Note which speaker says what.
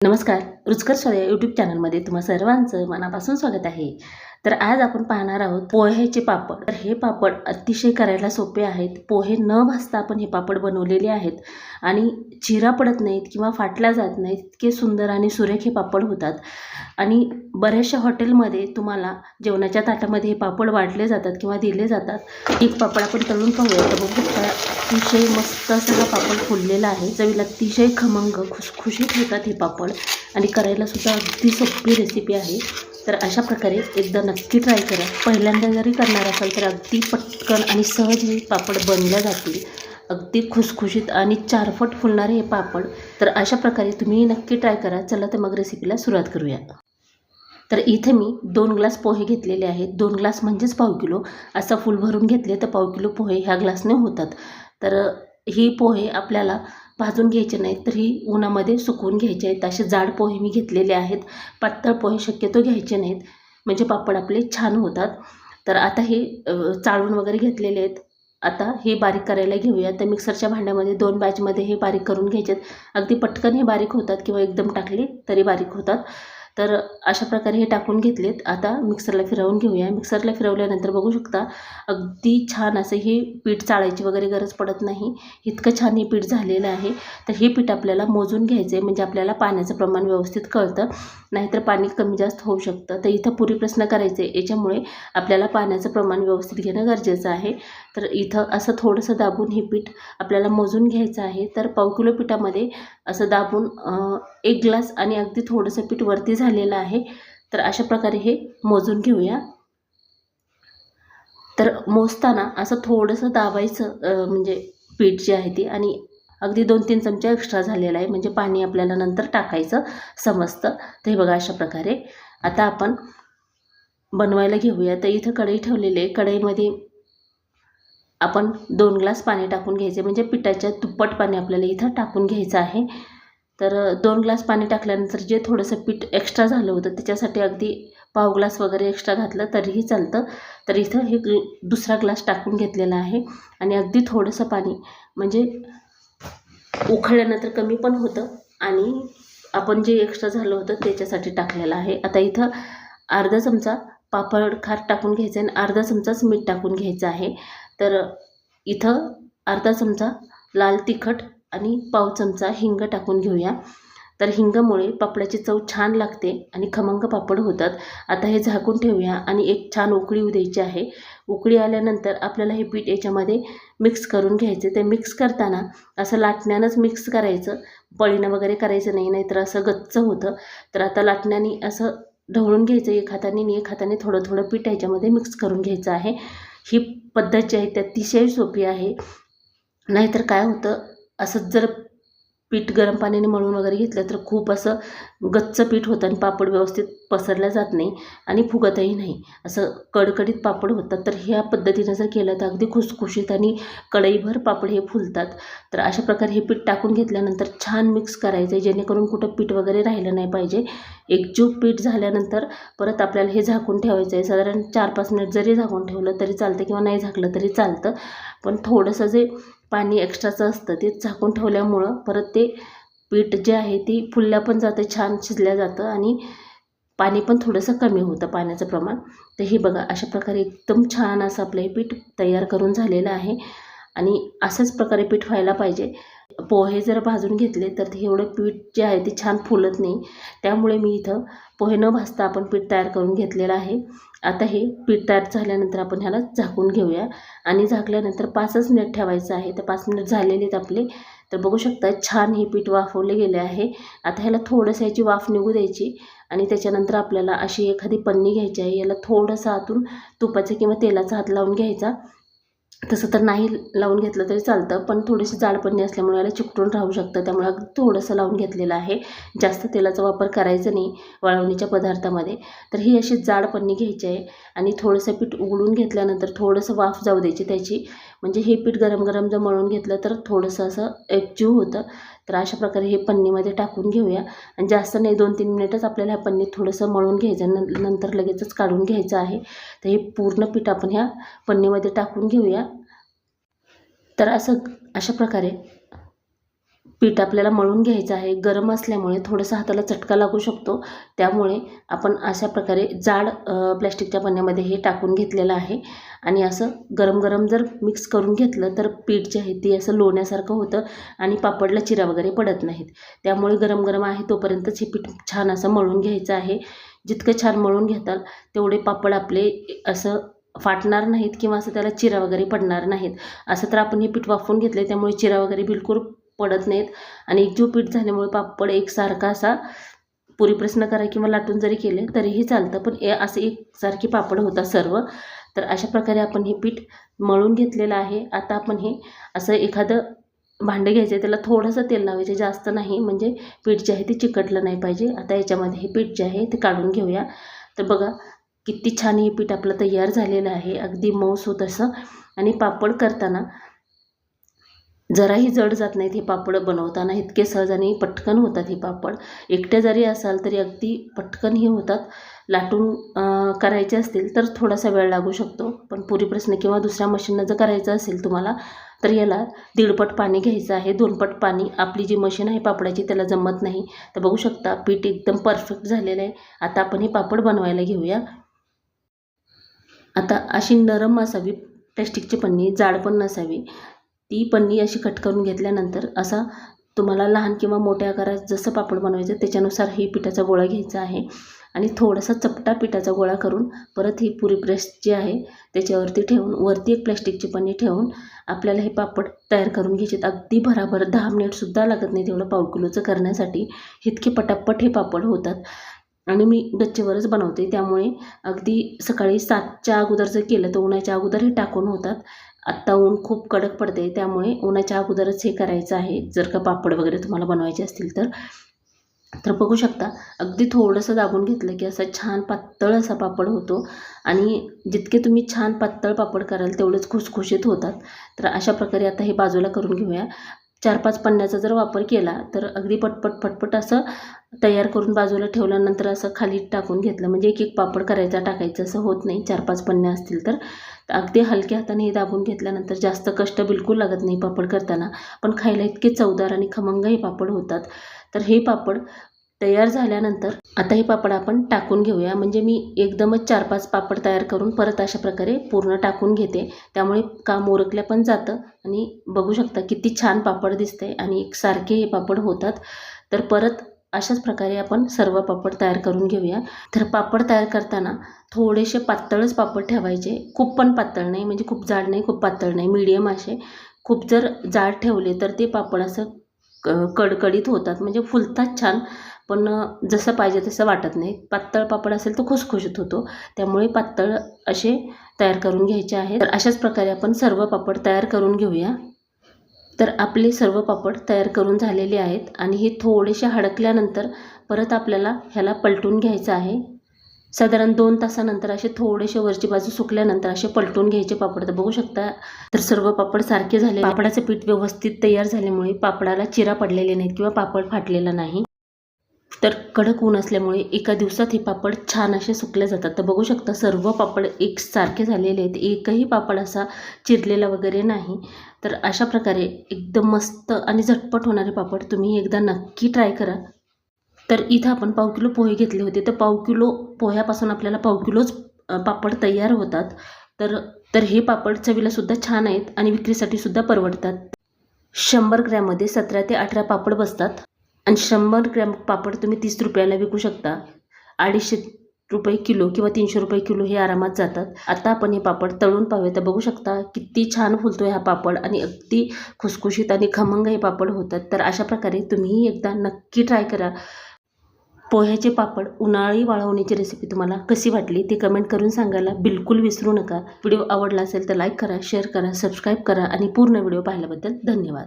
Speaker 1: नमस्कार रुचकर स्वाद यूट्यूब चॅनलमध्ये तुम्हा सर्वांचं मनापासून स्वागत आहे. तर आज आपण पाहणार आहोत पोह्याचे पापड. तर हे पापड अतिशय करायला सोपे आहेत. पोहे न भाजता आपण हे पापड बनवलेले आहेत. आणि चिरा पडत नाहीत किंवा फाटल्या जात नाहीत इतके सुंदर आणि सुरेख हे पापड होतात. आणि बऱ्याचशा हॉटेलमध्ये तुम्हाला जेवणाच्या ताटामध्ये हे पापड वाढले जातात किंवा दिले जातात. एक पापड आपण तळून पाहूया. तर बघू अतिशय मस्त असा हा पापड फुललेला आहे. चवीला अतिशय खमंग खुशखुशीत होतात हे पापड. आणि करायला सुद्धा अगदी सोपी रेसिपी आहे. तर अशा प्रकारे एकदा नक्की ट्राय करा. पहिल्यांदा जरी करणार असाल तर अगदी पटकन आणि सहज हे पापड बनल्या जातील. अगदी खुसखुशीत आणि चारफट फुलणारे हे पापड. तर अशा प्रकारे तुम्ही नक्की ट्राय करा. चला तर मग रेसिपीला सुरुवात करूया. तर इथे मी दोन ग्लास पोहे घेतलेले आहेत. दोन ग्लास म्हणजेच पाव किलो. असं फुल भरून घेतले तर पाव किलो पोहे ह्या ग्लासने होतात. तर ही पोहे आपल्याला भाजून घ्यायचे नाहीत तर ही उन्हामध्ये सुकवून घ्यायचे आहेत. असे जाड पोहे मी घेतलेले आहेत. पातळ पोहे शक्यतो घ्यायचे नाहीत. म्हणजे पापड आपले छान होतात. तर आता हे चाळून वगैरे घेतलेले आहेत. आता हे बारीक करायला घेऊया. तर मिक्सरच्या भांड्यामध्ये दोन बॅचमध्ये हे बारीक करून घ्यायचे आहेत. अगदी पटकन हे बारीक होतात किंवा एकदम टाकले तरी बारीक होतात. तर अशा प्रकारे हे टाकून घेतलेत. आता मिक्सरला फिरवून घेऊया. मिक्सरला फिरवल्यानंतर बघू शकता अगदी छान असं हे पीठ चाळायची वगैरे गरज पडत नाही. इतकं छान हे पीठ झालेलं आहे. तर हे पीठ आपल्याला मोजून घ्यायचं आहे म्हणजे आपल्याला पाण्याचं प्रमाण व्यवस्थित कळतं. नाहीतर पाणी कमी जास्त होऊ शकतं. तर इथं पुरी प्रश्न करायचे याच्यामुळे आपल्याला पाण्याचं प्रमाण व्यवस्थित घेणं गरजेचं आहे. तर इथं असं थोडंसं दाबून हे पीठ आपल्याला मोजून घ्यायचं आहे. तर पाव किलो पिठामध्ये असं दाबून एक ग्लास आणि अगदी थोडंसं पीठ वरती झालेलं आहे. तर अशा प्रकारे हे मोजून घेऊया. तर मोजताना असं थोडंसं दाबायचं म्हणजे पीठ जे आहे ते आणि अगदी दोन तीन चमचे एक्स्ट्रा झालेला आहे. म्हणजे पाणी आपल्याला नंतर टाकायचं समजतं. तर हे बघा अशा प्रकारे. आता आपण बनवायला घेऊया. तर इथं कढई ठेवलेली आहे. कढईमध्ये आपण दोन ग्लास पाणी टाकून घ्यायचे म्हणजे पिठाच्या दुप्पट पाणी आपल्याला इथं टाकून घ्यायचं आहे. तर दोन ग्लास पाणी टाकल्यानंतर जे थोडंसं पीठ एक्स्ट्रा झालं होतं त्याच्यासाठी अगदी पाव ग्लास वगैरे एक्स्ट्रा घातलं तरीही चालतं. तर इथं हे ग्ल दुसरा ग्लास टाकून घेतलेला आहे. आणि अगदी थोडंसं पाणी म्हणजे उखळल्यानंतर कमी पण होतं आणि आपण जे एक्स्ट्रा झालं होतं त्याच्यासाठी टाकलेलं आहे. आता इथं अर्धा चमचा पापड खार टाकून घ्यायचं आहे आणि अर्धा चमचाच मीठ टाकून घ्यायचं आहे. तर इथं अर्धा चमचा लाल तिखट आणि पाव चमचा हिंग टाकून घेऊया. तर हिंगामुळे पापडाची चव छान लागते आणि खमंग पापड होतात. आता हे झाकून ठेवूया आणि एक छान उकळी येऊ द्यायची आहे. उकळी आल्यानंतर आपल्याला हे पीठ याच्यामध्ये मिक्स करून घ्यायचे. ते मिक्स करताना असं लाटण्यानंच मिक्स करायचं. पळीनं वगैरे करायचं नाही नाहीतर असं गच्च होतं. तर आता लाटण्याने असं ढवळून घ्यायचं. एक हाताने आणि एक हाताने थोडं थोडं पीठ याच्यामध्ये मिक्स करून घ्यायचं आहे. ही पद्धत जी आहे ती अतिशय सोपी आहे. नाहीतर काय होतं असंच जर पीठ गरम पाण्याने मळून वगैरे घेतलं तर खूप असं गच्च पीठ होतं आणि पापड व्यवस्थित पसरला जात नाही आणि फुगतही नाही. असं कडकडीत पापड होतात. तर ह्या पद्धतीनं जर केलं तर अगदी खुसखुशीत आणि कढईभर पापड हे फुलतात. तर अशा प्रकारे हे पीठ टाकून घेतल्यानंतर छान मिक्स करायचं आहे जेणेकरून कुठं पीठ वगैरे राहिलं नाही पाहिजे. एकजूट पीठ झाल्यानंतर परत आपल्याला हे झाकून ठेवायचं आहे साधारण चार पाच मिनिट जरी झाकून ठेवलं तरी चालतं किंवा नाही झाकलं तरी चालतं. पण थोडंसं जे पाणी एक्स्ट्राचं असतं ते झाकून ठेवल्यामुळं परत ते पीठ जे आहे ते फुलल्या पण जातं छान शिजल्या जातं आणि पाणी पण थोडंसं कमी होतं पाण्याचं प्रमाण. तर हे बघा अशा प्रकारे एकदम छान असं आपलं हे पीठ तयार करून झालेलं आहे आणि असंच प्रकारे पीठ व्हायला पाहिजे. पोहे जर भाजून घेतले तर ते एवढं पीठ जे आहे ते छान फुलत नाही. त्यामुळे मी इथं पोहे न भाजता आपण पीठ तयार करून घेतलेलं आहे. आता हे पीठ तयार झाल्यानंतर आपण ह्याला झाकून घेऊया. आणि झाकल्यानंतर पाचच मिनिट ठेवायचं आहे. तर पाच मिनिट झालेले आहेत आपले. तर बघू शकता छान हे पीठ वाफवले गेले आहे. आता ह्याला थोडंसं याची वाफ निघू द्यायची. आणि त्याच्यानंतर आपल्याला अशी एखादी पन्नी घ्यायची आहे. याला थोडंसं आतून तुपाचा किंवा तेलाचा हात लावून घ्यायचा. तसं तर नाही लावून घेतलं तरी चालतं पण थोडीशी जाडपणी असल्यामुळे याला चिकटून राहू शकतं. त्यामुळे थोडंसं लावून घेतलेलं आहे. जास्त तेलाचा वापर करायचा नाही वाळवणीच्या पदार्थामध्ये. तर ही अशी जाडपणी घ्यायची आहे आणि थोडंसं पीठ उघडून घेतल्यानंतर थोडंसं वाफ जाऊ द्यायची त्याची म्हणजे हे पीठ गरम गरम जर मळून घेतलं तर थोडंसं असं एकजीव होतं. तर अशा प्रकारे हे पन्नीमध्ये टाकून घेऊया. आणि जास्त नाही दोन तीन मिनिटच आपल्याला ह्या पन्नीत थोडंसं मळून घ्यायचं न नंतर लगेचच काढून घ्यायचं आहे. तर हे पूर्ण पीठ आपण ह्या पन्नीमध्ये टाकून घेऊया. तर असं अशा प्रकारे पीठ आपल्याला मळून घ्यायचं आहे. गरम असल्यामुळे थोडंसं हाताला चटका लागू शकतो. त्यामुळे आपण अशा प्रकारे जाड प्लॅस्टिकच्या पाण्यामध्ये हे टाकून घेतलेलं आहे. आणि असं गरम गरम जर मिक्स करून घेतलं तर पीठ जे आहे ते असं लोण्यासारखं होतं आणि पापडला चिरा वगैरे पडत नाहीत. त्यामुळे गरम गरम आहे तोपर्यंतच हे पीठ छान असं मळून घ्यायचं आहे. जितकं छान मळून घेताल तेवढे पापड आपले असं फाटणार नाहीत किंवा असं त्याला चिरा वगैरे पडणार नाहीत. असं तर आपण हे पीठ वाफवून घेतलं त्यामुळे चिरा वगैरे बिलकुल पडत नाहीत. आणि एकजीव पीठ झाल्यामुळे पापड एकसारखा असा पुरी प्रश्न करा किंवा लाटून जरी केले तरीही चालतं. पण ए असे एकसारखे पापड होतात सर्व. तर अशा प्रकारे आपण हे पीठ मळून घेतलेलं आहे. आता आपण हे असं एखादं भांडं घ्यायचं आहे त्याला थोडंसं तेल लावायचं जास्त नाही म्हणजे पीठ जे आहे ते चिकटलं नाही पाहिजे. आता याच्यामध्ये हे पीठ जे आहे ते काढून घेऊया. तर बघा किती छान हे पीठ आपलं तयार झालेलं आहे. अगदी मऊस होत असं. आणि पापड करताना जराही जड जात नाहीत हे पापड बनवताना इतके सहज आणि पटकन होतात हे पापड. एकट्या जरी असाल तरी अगदी पटकनही होतात. लाटून करायचे असतील तर थोडासा वेळ लागू शकतो. पण पुरी प्रश्न किंवा दुसऱ्या मशीननं जर करायचं असेल तुम्हाला तर याला दीडपट पाणी घ्यायचं आहे. दोनपट पाणी आपली जी मशीन आहे पापडाची त्याला जमत नाही. तर बघू शकता पीठ एकदम परफेक्ट झालेलं आहे. आता आपण हे पापड बनवायला घेऊया. आता अशी नरम असावी प्लॅस्टिकची पन्नी जाड पण नसावी. ती पन्नी अशी कट करून घेतल्यानंतर असा तुम्हाला लहान किंवा मोठ्या आकारात जसं पापड बनवायचं त्याच्यानुसार ही पिठाचा गोळा घ्यायचा आहे. आणि थोडासा चपटा पिठाचा गोळा करून परत ही पुरी प्रेस जी आहे त्याच्यावरती ठेवून वरती एक प्लॅस्टिकची पन्नी ठेवून आपल्याला हे पापड तयार करून घ्यायचे अगदी भराभर दहा मिनिटसुद्धा लागत नाही तेवढं पाव किलोचं करण्यासाठी. इतके पटापट हे पापड होतात. आणि मी गच्चीवरच बनवते. त्यामुळे अगदी सकाळी सातच्या अगोदर जर केलं तर उन्हाच्या अगोदर हे टाकून होतात. आत्ता ऊन खूप कडक पडते त्यामुळे उन्हाच्या अगोदरच हे करायचं आहे. जर का पापड वगैरे तुम्हाला बनवायचे असतील तर. तर बघू शकता अगदी थोडंसं दाबून घेतलं की असा छान पातळ असा पापड होतो. आणि जितके तुम्ही छान पातळ पापड कराल तेवढेच खुसखुशीत होतात. तर अशा प्रकारे आता हे बाजूला करून घेऊया. चार पाच पन्न्याचा जर वापर केला तर अगदी पटपट पटपट असं तयार करून बाजूला ठेवल्यानंतर असं खाली टाकून घेतलं. म्हणजे एक एक पापड करायचा टाकायचं असं होत नाही. चार पाच पन्न्या असतील तर तर. अगदी हलक्या हाताने हे दाबून घेतल्यानंतर जास्त कष्ट बिलकुल लागत नाही पापड करताना. पण खायला इतके चवदार आणि खमंग हे पापड होतात. तर हे पापड तयार झाल्यानंतर आता हे पापड आपण टाकून घेऊया. म्हणजे मी एकदमच चार पाच पापड तयार करून परत अशा प्रकारे पूर्ण टाकून घेते. त्यामुळे काम ओरकल्या पण जातं आणि बघू शकता किती छान पापड दिसते आणि एकसारखे हे पापड होतात. तर परत अशाच प्रकारे आपण सर्व पापड तयार करून घेऊया. तर पापड तयार करताना थोडेसे पातळच पापड ठेवायचे. खूप पण पातळ नाही म्हणजे खूप जाड नाही खूप पातळ नाही मीडियम असे. खूप जर जाड ठेवले तर ते पापड असं क कडकडीत होतात. म्हणजे फुलतात छान पण जसं पाहिजे तसं वाटत नाही. पातळ पापड असेल तर खुसखुशीत होतो. त्यामुळे पातळ असे तयार करून घ्यायचे आहेत. तर अशाच प्रकारे आपण सर्व पापड तयार करून घेऊया. तर आपले सर्व पापड तयार करून झालेले आहेत आणि हे थोडेसे हडकल्यानंतर परत आपल्याला ह्याला पलटून घ्यायचं आहे. साधारण दोन तासानंतर असे थोडेसे वरची बाजू सुकल्यानंतर असे पलटून घ्यायचे पापड. तर बघू शकता तर सर्व पापड सारखे झाले पापडाचे पीठ व्यवस्थित तयार झाल्यामुळे पापडाला चिरा पडलेले नाहीत किंवा पापड फाटलेला नाही. तर कडक ऊन असल्यामुळे एका दिवसात हे पापड छान असे सुकले जातात. तर बघू शकता सर्व पापड एकसारखे झालेले आहेत. एकही पापड असा चिरलेला वगैरे नाही. तर अशा प्रकारे एकदम मस्त आणि झटपट होणारे पापड तुम्ही एकदा नक्की ट्राय करा. तर इथं आपण पाव किलो पोहे घेतले होते. तर पाव किलो पोह्यापासून आपल्याला पाव किलोच पापड तयार होतात. तर तर हे पापड चवीलासुद्धा छान आहेत आणि विक्रीसाठी सुद्धा परवडतात. शंभर ग्रॅममध्ये सतरा ते अठरा पापड बसतात. आणि शंभर ग्रॅम पापड तुम्ही तीस रुपयाला विकू शकता. अडीचशे रुपये किलो किंवा तीनशे रुपये किलो हे आरामात जातात. आता आपण हे पापड तळून पाहूया. तर बघू शकता किती छान फुलतो हा पापड आणि अगदी खुसखुशीत आणि खमंग हे पापड होतात. तर अशा प्रकारे तुम्हीही एकदा नक्की ट्राय करा. पोह्याचे पापड उन्हाळी वाळवण्याची रेसिपी तुम्हाला कशी वाटली ती कमेंट करून सांगायला बिलकुल विसरू नका. व्हिडिओ आवडला असेल तर लाईक करा शेअर करा सबस्क्राईब करा आणि पूर्ण व्हिडिओ पाहिल्याबद्दल धन्यवाद.